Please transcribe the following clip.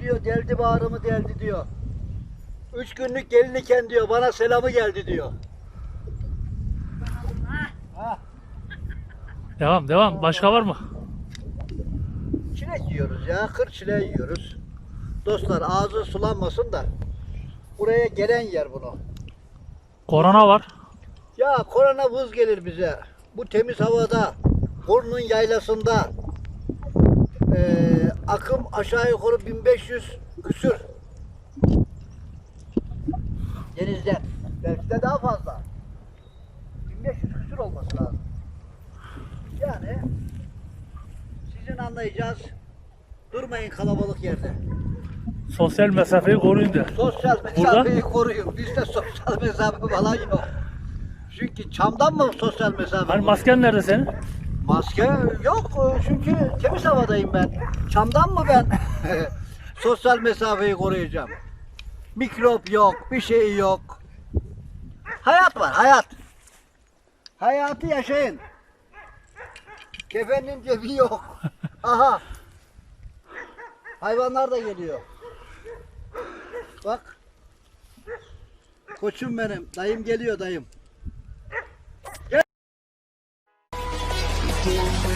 diyor deldi bağrımı deldi diyor. Üç günlük gelin iken diyor bana selamı geldi diyor. Ha, Devam devam. Başka var mı? çilek yiyoruz ya, kır çileği yiyoruz. Dostlar ağzı sulanmasın da buraya gelen yer bunu. Korona var. Ya korona vız gelir bize. Bu temiz havada, burnun yaylasında eee, akım aşağı yukarı 1500 küsür. Denizden. Belki de daha fazla. 1500 küsür olması lazım. Yani sizin anlayacağız. Durmayın kalabalık yerde. Sosyal mesafeyi koruyun de. Sosyal Burada? mesafeyi koruyun. Bizde sosyal mesafe falan yok. Çünkü çamdan mı sosyal mesafe? Hani masken nerede senin? Maske yok çünkü temiz havadayım ben. Çamdan mı ben sosyal mesafeyi koruyacağım? Mikrop yok, bir şey yok. Hayat var, hayat. Hayatı yaşayın. Kefenin cebi yok. Aha. Hayvanlar da geliyor. Bak. Koçum benim. Dayım geliyor dayım. Damn.